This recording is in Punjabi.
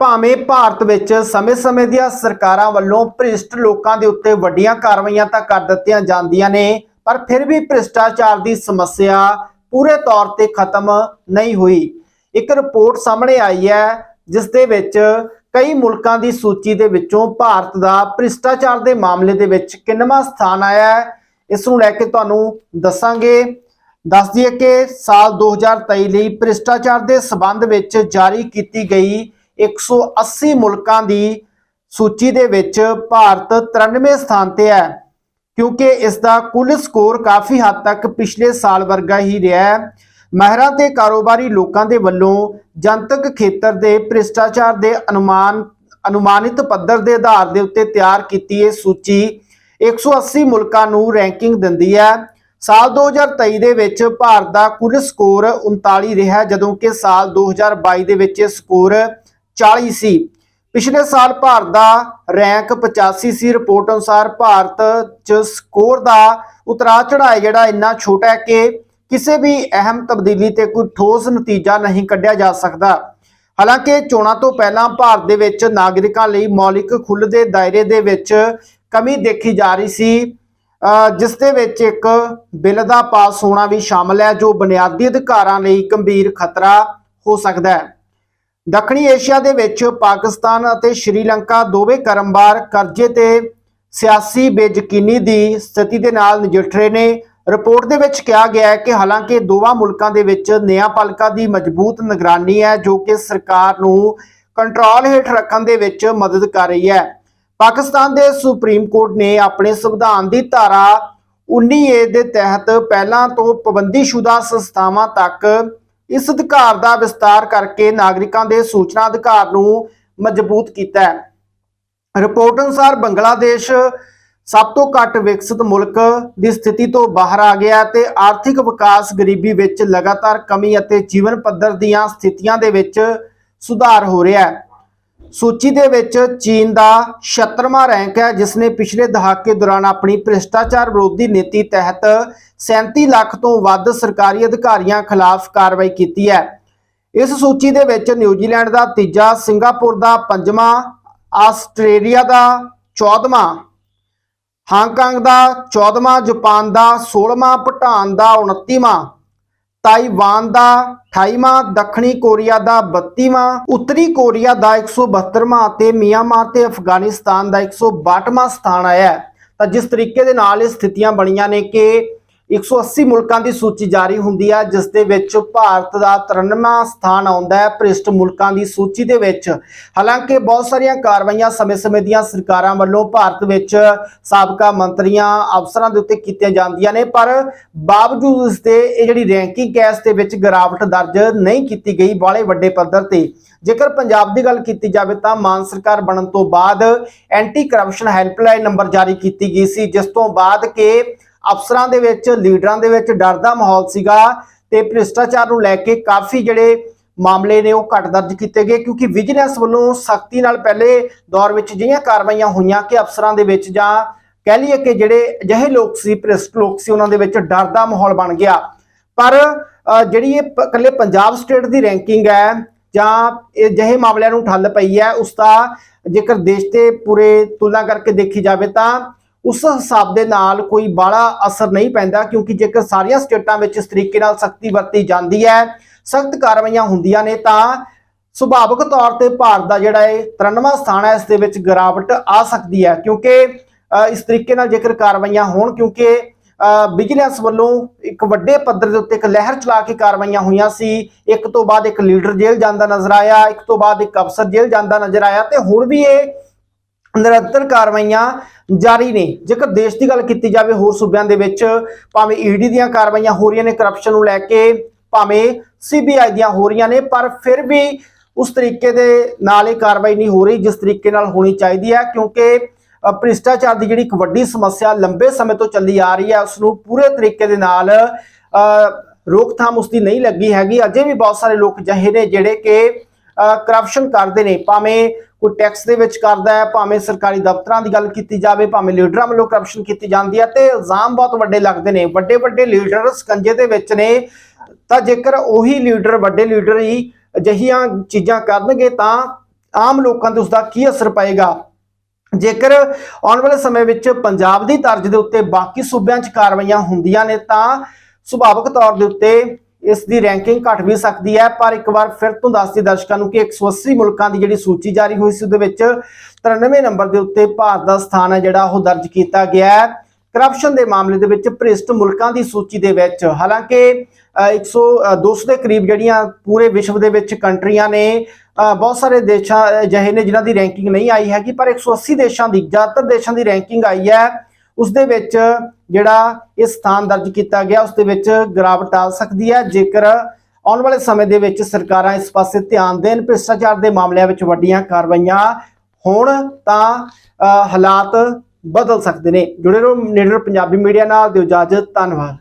ਭਾਵੇਂ ਭਾਰਤ ਵਿੱਚ ਸਮੇਂ-ਸਮੇਂ ਦੀਆਂ ਸਰਕਾਰਾਂ ਵੱਲੋਂ ਭ੍ਰਿਸ਼ਟ ਲੋਕਾਂ ਦੇ ਉੱਤੇ ਵੱਡੀਆਂ ਕਾਰਵਾਈਆਂ ਤਾਂ ਕਰ ਦਿੱਤੀਆਂ ਜਾਂਦੀਆਂ ਨੇ, ਪਰ ਫਿਰ ਵੀ ਭ੍ਰਿਸ਼ਟਾਚਾਰ ਦੀ ਸਮੱਸਿਆ ਪੂਰੇ ਤੌਰ ਤੇ ਖਤਮ ਨਹੀਂ ਹੋਈ। ਇੱਕ ਰਿਪੋਰਟ ਸਾਹਮਣੇ ਆਈ ਹੈ, ਜਿਸ ਦੇ ਵਿੱਚ ਕਈ ਮੁਲਕਾਂ ਦੀ ਸੂਚੀ ਦੇ ਵਿੱਚੋਂ ਭਾਰਤ ਦਾ ਭ੍ਰਿਸ਼ਟਾਚਾਰ ਦੇ ਮਾਮਲੇ ਦੇ ਵਿੱਚ ਕਿੰਨਵਾਂ ਸਥਾਨ ਆਇਆ ਹੈ, ਇਸ ਨੂੰ ਲੈ ਕੇ ਤੁਹਾਨੂੰ ਦੱਸਾਂਗੇ। ਦੱਸ ਦਈਏ ਕਿ ਸਾਲ 2023 ਲਈ ਭ੍ਰਿਸ਼ਟਾਚਾਰ ਦੇ ਸਬੰਧ ਵਿੱਚ ਜਾਰੀ ਕੀਤੀ ਗਈ 180 ਮੁਲਕਾਂ ਦੀ ਸੂਚੀ ਦੇ ਵਿੱਚ ਭਾਰਤ 93 ਸਥਾਨ ਤੇ ਹੈ, ਕਿਉਂਕਿ ਇਸ ਦਾ ਕੁੱਲ ਸਕੋਰ ਕਾਫੀ ਹੱਦ ਤੱਕ ਪਿਛਲੇ ਸਾਲ ਵਰਗਾ ਹੀ ਰਿਹਾ ਹੈ। ਮਹਿਰਾਂ ਤੇ ਕਾਰੋਬਾਰੀ ਲੋਕਾਂ ਦੇ ਵੱਲੋਂ ਜਨਤਕ ਖੇਤਰ ਦੇ ਭ੍ਰਿਸ਼ਟਾਚਾਰ ਦੇ ਅਨੁਮਾਨ, ਅਨੁਮਾਨਿਤ ਪੱਧਰ ਦੇ ਆਧਾਰ ਦੇ ਉੱਤੇ ਤਿਆਰ ਕੀਤੀ ਇਹ ਸੂਚੀ 180 ਮੁਲਕਾਂ ਨੂੰ ਰੈਂਕਿੰਗ ਦਿੰਦੀ ਹੈ। ਸਾਲ 2023 ਦੇ ਵਿੱਚ ਭਾਰਤ ਦਾ ਕੁੱਲ ਸਕੋਰ 39 ਰਿਹਾ, ਜਦੋਂ ਕਿ ਸਾਲ 2022 ਦੇ ਵਿੱਚ ਇਹ ਸਕੋਰ 40 ਸੀ। ਪਿਛਲੇ ਸਾਲ ਭਾਰਤ ਦਾ ਰੈਂਕ 85 ਸੀ। ਰਿਪੋਰਟ ਅਨੁਸਾਰ ਭਾਰਤ 'ਚ ਸਕੋਰ ਦਾ ਉਤਰਾਅ ਚੜਾਅ ਜਿਹੜਾ ਇੰਨਾ ਛੋਟਾ ਹੈ ਕਿ ਕਿਸੇ ਵੀ ਅਹਿਮ ਤਬਦੀਲੀ ਤੇ ਕੋਈ ਠੋਸ ਨਤੀਜਾ ਨਹੀਂ ਕੱਢਿਆ ਜਾ ਸਕਦਾ। ਹਾਲਾਂਕਿ ਚੋਣਾਂ ਤੋਂ ਪਹਿਲਾਂ ਭਾਰਤ ਦੇ ਵਿੱਚ ਨਾਗਰਿਕਾਂ ਲਈ ਮੌਲਿਕ ਖੁੱਲ੍ਹ ਦੇ ਦਾਇਰੇ ਦੇ ਵਿੱਚ ਕਮੀ ਦੇਖੀ ਜਾ ਰਹੀ ਸੀ। ਜਿਸ ਦੇ ਵਿੱਚ ਇੱਕ ਬਿੱਲ ਦਾ ਪਾਸ ਹੋਣਾ ਵੀ ਸ਼ਾਮਲ ਹੈ, ਜੋ ਬੁਨਿਆਦੀ ਅਧਿਕਾਰਾਂ ਲਈ ਗੰਭੀਰ ਖਤਰਾ ਹੋ ਸਕਦਾ ਹੈ। ਦੱਖਣੀ ਏਸ਼ੀਆ ਦੇ ਵਿੱਚ ਪਾਕਿਸਤਾਨ ਅਤੇ ਸ਼੍ਰੀਲੰਕਾ ਦੋਵੇਂ ਕਰਮਵਾਰ ਕਰਜ਼ੇ ਤੇ ਸਿਆਸੀ ਬੇਯਕੀਨੀ ਦੀ ਸਥਿਤੀ ਦੇ ਨਾਲ ਨਜਿੱਠ ਰਹੇ ਨੇ। ਰਿਪੋਰਟ ਦੇ ਵਿੱਚ ਕਿਹਾ ਗਿਆ ਹੈ ਕਿ ਹਾਲਾਂਕਿ ਦੋਵਾਂ ਮੁਲਕਾਂ ਦੇ ਵਿੱਚ ਨਿਆਂਪਾਲਿਕਾ ਦੀ ਮਜ਼ਬੂਤ ਨਿਗਰਾਨੀ ਹੈ, ਜੋ ਕਿ ਸਰਕਾਰ ਨੂੰ ਕੰਟਰੋਲ ਹੇਠ ਰੱਖਣ ਦੇ ਵਿੱਚ ਮਦਦ ਕਰ ਰਹੀ ਹੈ। ਪਾਕਿਸਤਾਨ ਦੇ ਸੁਪਰੀਮ ਕੋਰਟ ਨੇ ਆਪਣੇ ਸੰਵਿਧਾਨ ਦੀ ਧਾਰਾ 19A ਦੇ ਤਹਿਤ ਪਹਿਲਾਂ ਤੋਂ ਪਾਬੰਦੀਸ਼ੁਦਾ ਸੰਸਥਾਵਾਂ ਤੱਕ ਇਸ ਅਧਿਕਾਰ ਦਾ ਵਿਸਤਾਰ ਕਰਕੇ ਨਾਗਰਿਕਾਂ ਦੇ ਸੂਚਨਾ ਅਧਿਕਾਰ ਨੂੰ ਮਜ਼ਬੂਤ ਕੀਤਾ ਹੈ। ਰਿਪੋਰਟ ਅਨੁਸਾਰ ਬੰਗਲਾਦੇਸ਼ ਸਭ ਤੋਂ ਘੱਟ ਵਿਕਸਿਤ ਮੁਲਕ ਦੀ ਸਥਿਤੀ ਤੋਂ ਬਾਹਰ ਆ ਗਿਆ ਤੇ ਆਰਥਿਕ ਵਿਕਾਸ ਗਰੀਬੀ ਵਿੱਚ ਲਗਾਤਾਰ ਕਮੀ ਅਤੇ ਜੀਵਨ ਪੱਧਰ ਦੀਆਂ ਸਥਿਤੀਆਂ ਦੇ ਵਿੱਚ ਸੁਧਾਰ ਹੋ ਰਿਹਾ ਹੈ। ਸੂਚੀ ਦੇ ਵਿੱਚ ਚੀਨ ਦਾ 76ਵਾਂ ਰੈਂਕ ਹੈ, ਜਿਸ ਨੇ ਪਿਛਲੇ ਦਹਾਕੇ ਦੌਰਾਨ ਆਪਣੀ ਭ੍ਰਿਸ਼ਟਾਚਾਰ ਵਿਰੋਧੀ ਨੀਤੀ ਤਹਿਤ 37 ਲੱਖ ਤੋਂ ਵੱਧ ਸਰਕਾਰੀ ਅਧਿਕਾਰੀਆਂ ਖਿਲਾਫ ਕਾਰਵਾਈ ਕੀਤੀ ਹੈ। ਇਸ ਸੂਚੀ ਦੇ ਵਿੱਚ ਨਿਊਜ਼ੀਲੈਂਡ ਦਾ ਤੀਜਾ, ਸਿੰਗਾਪੁਰ ਦਾ ਪੰਜਵਾਂ, ਆਸਟ੍ਰੇਲੀਆ ਦਾ 14ਵਾਂ ਹਾਂਗਕਾਂਗ ਦਾ 14ਵਾਂ ਜਾਪਾਨ ਦਾ 16ਵਾਂ ਭੂਟਾਨ ਦਾ 29ਵਾਂ ਤਾਈਵਾਨ ਦਾ 28ਵਾਂ ਦੱਖਣੀ ਕੋਰੀਆ ਦਾ 32ਵਾਂ ਉੱਤਰੀ ਕੋਰੀਆ ਦਾ 172ਵਾਂ ਅਤੇ ਮਿਆਂਮਾਰ ਤੇ ਅਫਗਾਨਿਸਤਾਨ ਦਾ 162ਵਾਂ ਸਥਾਨ ਆਇਆ ਤਾਂ ਜਿਸ ਤਰੀਕੇ ਦੇ ਨਾਲ ਇਹ ਸਥਿਤੀਆਂ ਬਣੀਆਂ ਨੇ ਕਿ 180 ਮੁਲਕਾਂ ਦੀ ਸੂਚੀ ਜਾਰੀ ਹੁੰਦੀ ਹੈ ਜਿਸ ਦੇ ਵਿੱਚ ਭਾਰਤ ਦਾ 93ਵਾਂ ਸਥਾਨ ਆਉਂਦਾ ਹੈ। ਭ੍ਰਿਸ਼ਟ ਮੁਲਕਾਂ ਦੀ ਸੂਚੀ ਦੇ ਵਿੱਚ ਹਾਲਾਂਕਿ ਬਹੁਤ ਸਾਰੀਆਂ ਕਾਰਵਾਈਆਂ ਸਮੇਂ-ਸਮੇਂ ਦੀਆਂ ਸਰਕਾਰਾਂ ਵੱਲੋਂ ਭਾਰਤ ਵਿੱਚ ਸਾਬਕਾ ਮੰਤਰੀਆਂ ਅਫਸਰਾਂ ਦੇ ਉੱਤੇ ਕੀਤੀਆਂ ਜਾਂਦੀਆਂ ਨੇ, ਪਰ ਬਾਵਜੂਦ ਇਸ 'ਤੇ ਇਹ ਜਿਹੜੀ ਰੈਂਕਿੰਗ ਕੈਸ ਦੇ ਵਿੱਚ ਗਿਰਾਵਟ ਦਰਜ ਨਹੀਂ ਕੀਤੀ ਗਈ ਬਾਲੇ ਵੱਡੇ ਪੱਧਰ ਤੇ। ਜੇਕਰ ਪੰਜਾਬ ਦੀ ਗੱਲ ਕੀਤੀ ਜਾਵੇ ਤਾਂ ਮਾਨ ਸਰਕਾਰ ਬਣਨ ਤੋਂ ਬਾਅਦ ਐਂਟੀ ਕਰਪਸ਼ਨ ਹੈਲਪਲਾਈਨ ਨੰਬਰ ਜਾਰੀ ਕੀਤੀ ਗਈ ਸੀ, ਜਿਸ ਤੋਂ ਬਾਅਦ ਕਿ ਅਫਸਰਾਂ ਦੇ ਵਿੱਚ, ਲੀਡਰਾਂ ਦੇ ਵਿੱਚ ਡਰ ਦਾ ਮਾਹੌਲ ਸੀਗਾ ਤੇ ਭ੍ਰਿਸ਼ਟਾਚਾਰ ਨੂੰ ਲੈ ਕੇ ਕਾਫੀ ਜਿਹੜੇ ਮਾਮਲੇ ਨੇ ਉਹ ਘੱਟ ਦਰਜ ਕੀਤੇ ਗਏ ਕਿਉਂਕਿ ਵਿਜੀਲੈਂਸ ਵੱਲੋਂ ਸਖਤੀ ਨਾਲ ਪਹਿਲੇ ਦੌਰ ਵਿੱਚ ਜਿਹੀਆਂ ਕਾਰਵਾਈਆਂ ਹੋਈਆਂ ਕਿ ਅਫਸਰਾਂ ਦੇ ਵਿੱਚ ਜਾਂ ਕਹਿ ਲਈਏ ਕਿ ਜਿਹੜੇ ਅਜਿਹੇ ਲੋਕ ਸੀ, ਭ੍ਰਿਸ਼ਟ ਲੋਕ ਸੀ, ਉਹਨਾਂ ਦੇ ਵਿੱਚ ਡਰ ਦਾ ਮਾਹੌਲ ਬਣ ਗਿਆ। ਪਰ ਜਿਹੜੀ ਇਹ ਪ- ਇਕੱਲੇ ਪੰਜਾਬ ਸਟੇਟ ਦੀ ਰੈਂਕਿੰਗ ਹੈ ਜਾਂ ਇਹ ਅਜਿਹੇ ਮਾਮਲਿਆਂ ਨੂੰ ਠੱਲ ਪਈ ਹੈ, ਉਸ ਦਾ ਜੇਕਰ ਦੇਸ਼ ਤੇ ਪੂਰੇ ਤੁਲਨਾ ਕਰਕੇ ਦੇਖੀ ਜਾਵੇ ਤਾਂ ਉਸ ਹਿਸਾਬ ਦੇ ਨਾਲ ਕੋਈ ਬਾਹਲਾ ਅਸਰ ਨਹੀਂ ਪੈਂਦਾ, ਕਿਉਂਕਿ ਜੇਕਰ ਸਾਰੀਆਂ ਸਟੇਟਾਂ ਵਿੱਚ ਇਸ ਤਰੀਕੇ ਨਾਲ ਸਖਤੀ ਵਰਤੀ ਜਾਂਦੀ ਹੈ, ਸਖਤ ਕਾਰਵਾਈਆਂ ਹੁੰਦੀਆਂ ਨੇ, ਤਾਂ ਸੁਭਾਵਿਕ ਤੌਰ ਤੇ ਭਾਰਤ ਦਾ ਜਿਹੜਾ ਇਹ 93ਵਾਂ ਸਥਾਨ ਹੈ, ਇਸ ਦੇ ਵਿੱਚ ਗਿਰਾਵਟ ਆ ਸਕਦੀ ਹੈ। ਕਿਉਂਕਿ ਇਸ ਤਰੀਕੇ ਨਾਲ ਜੇਕਰ ਕਾਰਵਾਈਆਂ ਹੋਣ, ਕਿਉਂਕਿ ਵਿਜੀਲੈਂਸ ਵੱਲੋਂ ਇੱਕ ਵੱਡੇ ਪੱਧਰ ਦੇ ਉੱਤੇ ਇੱਕ ਲਹਿਰ ਚਲਾ ਕੇ ਕਾਰਵਾਈਆਂ ਹੋਈਆਂ ਸੀ। ਇੱਕ ਤੋਂ ਬਾਅਦ ਇੱਕ ਲੀਡਰ ਜੇਲ੍ਹ ਜਾਂਦਾ ਨਜ਼ਰ ਆਇਆ, ਇੱਕ ਤੋਂ ਬਾਅਦ ਇੱਕ ਅਫਸਰ ਜੇਲ੍ਹ ਜਾਂਦਾ ਨਜ਼ਰ ਆਇਆ, ਤੇ ਹੁਣ ਵੀ ਇਹ ਨਿਰੰਤਰ ਕਾਰਵਾਈਆਂ ਜਾਰੀ ਨੇ। ਜੇਕਰ ਦੇਸ਼ ਦੀ ਗੱਲ ਕੀਤੀ ਜਾਵੇ ਹੋਰ ਸੂਬਿਆਂ ਦੇ ਵਿੱਚ, ਭਾਵੇਂ ਈਡੀ ਦੀਆਂ ਕਾਰਵਾਈਆਂ ਹੋ ਰਹੀਆਂ ਨੇ ਕਰਪਸ਼ਨ ਨੂੰ ਲੈ ਕੇ, ਭਾਵੇਂ ਸੀਬੀਆਈ ਦੀਆਂ ਹੋ ਰਹੀਆਂ ਨੇ, ਪਰ ਫਿਰ ਵੀ ਉਸ ਤਰੀਕੇ ਦੇ ਨਾਲ ਇਹ ਕਾਰਵਾਈ ਨਹੀਂ ਹੋ ਰਹੀ ਜਿਸ ਤਰੀਕੇ ਨਾਲ ਹੋਣੀ ਚਾਹੀਦੀ ਹੈ, ਕਿਉਂਕਿ ਭ੍ਰਿਸ਼ਟਾਚਾਰ ਦੀ ਜਿਹੜੀ ਇੱਕ ਵੱਡੀ ਸਮੱਸਿਆ ਲੰਬੇ ਸਮੇਂ ਤੋਂ ਚੱਲੀ ਆ ਰਹੀ ਹੈ ਉਸ ਨੂੰ ਪੂਰੇ ਤਰੀਕੇ ਦੇ ਨਾਲ ਰੋਕਥਾਮ ਉਸ ਦੀ ਨਹੀਂ ਲੱਗੀ ਹੈਗੀ। ਅਜੇ ਵੀ ਬਹੁਤ ਸਾਰੇ ਲੋਕ ਜਿਹੇ ਨੇ ਜਿਹੜੇ ਕਿ ਕਰਪਸ਼ਨ ਕਰਦੇ ਨੇ, ਭਾਵੇਂ ਕੋਈ ਟੈਕਸ ਦੇ ਵਿੱਚ ਕਰਦਾ ਹੈ, ਭਾਵੇਂ ਸਰਕਾਰੀ ਦਫ਼ਤਰਾਂ ਦੀ ਗੱਲ ਕੀਤੀ ਜਾਵੇ, ਭਾਵੇਂ ਲੀਡਰਾਂ ਵੱਲੋਂ ਕਰਪਸ਼ਨ ਕੀਤੀ ਜਾਂਦੀ ਹੈ, ਤੇ ਇਲਜ਼ਾਮ ਬਹੁਤ ਵੱਡੇ ਲੱਗਦੇ ਨੇ। ਵੱਡੇ ਵੱਡੇ ਲੀਡਰ ਸਕੰਜੇ ਦੇ ਵਿੱਚ ਨੇ। ਤਾਂ ਜੇਕਰ ਉਹੀ ਲੀਡਰ, ਵੱਡੇ ਲੀਡਰ ਹੀ ਅਜਿਹੀਆਂ ਚੀਜ਼ਾਂ ਕਰਨਗੇ, ਤਾਂ ਆਮ ਲੋਕਾਂ ਤੇ ਉਸ ਦਾ ਕੀ ਅਸਰ ਪਏਗਾ? ਜੇਕਰ ਆਉਣ ਵਾਲੇ ਸਮੇਂ ਵਿੱਚ ਪੰਜਾਬ ਦੀ ਤਰਜ਼ ਦੇ ਉੱਤੇ ਬਾਕੀ ਸੂਬਿਆਂ 'ਚ ਕਾਰਵਾਈਆਂ ਹੁੰਦੀਆਂ ਨੇ, ਤਾਂ ਸੁਭਾਵਿਕ ਤੌਰ ਦੇ ਉੱਤੇ ਇਸ ਦੀ ਰੈਂਕਿੰਗ ਘਟ ਵੀ ਸਕਦੀ ਹੈ ਪਰ ਇੱਕ ਵਾਰ ਫਿਰ ਤੋਂ ਦੱਸਦੀ ਦਰਸ਼ਕਾਂ ਨੂੰ ਕਿ 180 ਮੁਲਕਾਂ ਦੀ ਜਿਹੜੀ ਸੂਚੀ ਜਾਰੀ ਹੋਈ ਸੀ ਉਹਦੇ ਵਿੱਚ 93 ਨੰਬਰ ਦੇ ਉੱਤੇ ਭਾਰਤ ਦਾ ਸਥਾਨ ਹੈ ਜਿਹੜਾ ਉਹ ਦਰਜ ਕੀਤਾ ਗਿਆ ਹੈ। ਕਰਪਸ਼ਨ ਦੇ ਮਾਮਲੇ ਦੇ ਵਿੱਚ ਭ੍ਰਿਸ਼ਟ ਮੁਲਕਾਂ ਦੀ ਸੂਚੀ ਦੇ ਵਿੱਚ ਹਾਲਾਂਕਿ ਅ, 100 ਅ, 200 ਦੇ ਕਰੀਬ ਜਿਹੜੀਆਂ ਪੂਰੇ ਵਿਸ਼ਵ ਦੇ ਵਿੱਚ ਕੰਟਰੀਆਂ ਨੇ ਬਹੁਤ ਸਾਰੇ ਦੇਸ਼ਾਂ ਅਜਿਹੇ ਨੇ ਜਿਨ੍ਹਾਂ ਦੀ ਰੈਂਕਿੰਗ ਨਹੀਂ ਆਈ ਹੈਗੀ ਪਰ 180 ਦੇਸ਼ਾਂ ਦੀ ਜ਼ਿਆਦਾਤਰ ਦੇਸ਼ਾਂ ਦੀ ਰੈਂਕਿੰਗ ਆਈ ਹੈ। ਉਸ ਦੇ ਵਿੱਚ ਜਿਹੜਾ ਇਹ ਸਥਾਨ ਦਰਜ ਕੀਤਾ ਗਿਆ ਉਸ ਦੇ ਵਿੱਚ ਗਿਰਾਵਟ ਆ ਸਕਦੀ ਹੈ। ਜੇਕਰ ਆਉਣ ਵਾਲੇ ਸਮੇਂ ਦੇ ਵਿੱਚ ਸਰਕਾਰਾਂ ਇਸ ਪਾਸੇ ਧਿਆਨ ਦੇਣ, ਭ੍ਰਿਸ਼ਟਾਚਾਰ ਦੇ ਮਾਮਲਿਆਂ ਵਿੱਚ ਵੱਡੀਆਂ ਕਾਰਵਾਈਆਂ ਹੋਣ, ਤਾਂ ਹਾਲਾਤ ਬਦਲ ਸਕਦੇ ਨੇ। ਜੁੜੇ ਰਹੋ ਨੀਡਰ ਪੰਜਾਬੀ ਮੀਡੀਆ ਨਾਲ, ਦਿਓ ਇਜਾਜ਼ਤ, ਧੰਨਵਾਦ।